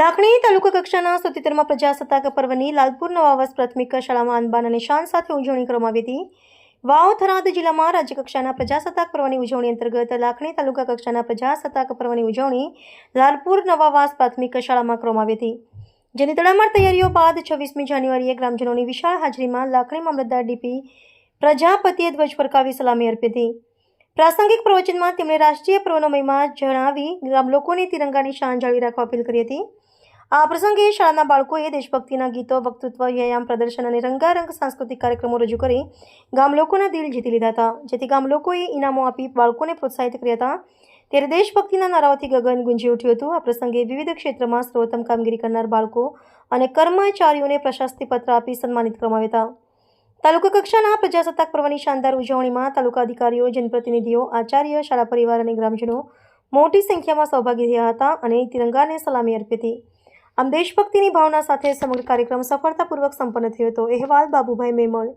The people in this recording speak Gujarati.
લાખણી તાલુકા કક્ષાના સત્યોતેરમાં પ્રજાસત્તાક પર્વની લાલપુર નવાવાસ પ્રાથમિક શાળામાં અનબાન અને શાન સાથે ઉજવણી કરવામાં આવી હતી. વાવ થરાદ જિલ્લામાં રાજ્યકક્ષાના પ્રજાસત્તાક પર્વની ઉજવણી અંતર્ગત લાખણી તાલુકા કક્ષાના પ્રજાસત્તાક પર્વની ઉજવણી લાલપુર નવાવાસ પ્રાથમિક શાળામાં કરવામાં આવી હતી. જેની તડામાર તૈયારીઓ બાદ છવ્વીસમી જાન્યુઆરીએ ગ્રામજનોની વિશાળ હાજરીમાં લાખણી મામલતદાર ડીપી પ્રજાપતિએ ધ્વજ ફરકાવી સલામી અર્પી હતી. પ્રાસંગિક પ્રવચનમાં તેમણે રાષ્ટ્રીય પર્વનો મહિમા જણાવી ગ્રામ લોકોને તિરંગાની શાન જાળવી રાખવા અપીલ કરી હતી. આ પ્રસંગે શાળાના બાળકોએ દેશભક્તિના ગીતો, વક્તૃત્વ, વ્યાયામ, પ્રદર્શન અને રંગારંગ સાંસ્કૃતિક કાર્યક્રમો રજૂ કરી ગામ લોકોના દિલ જીતી લીધા હતા. જેથી ગામ લોકોએ ઇનામો આપી બાળકોને પ્રોત્સાહિત કર્યા હતા. ત્યારે દેશભક્તિના નારાઓથી ગગન ગુંજી ઉઠ્યું હતું. આ પ્રસંગે વિવિધ ક્ષેત્રમાં સર્વોત્તમ કામગીરી કરનાર બાળકો અને કર્મચારીઓને પ્રશસ્તિપત્ર આપી સન્માનિત કરવામાં હતા. તાલુકા કક્ષાના પ્રજાસત્તાક પર્વની શાનદાર ઉજવણીમાં તાલુકા અધિકારીઓ, જનપ્રતિનિધિઓ, આચાર્ય, શાળા પરિવાર અને ગ્રામજનો મોટી સંખ્યામાં સહભાગી થયા હતા અને તિરંગાને સલામી અર્પી હતી. આમ દેશભક્તિની ભાવના સાથે સમગ્ર કાર્યક્રમ સફળતાપૂર્વક સંપન્ન થયો હતો. અહેવાલ બાબુભાઈ મેમણ.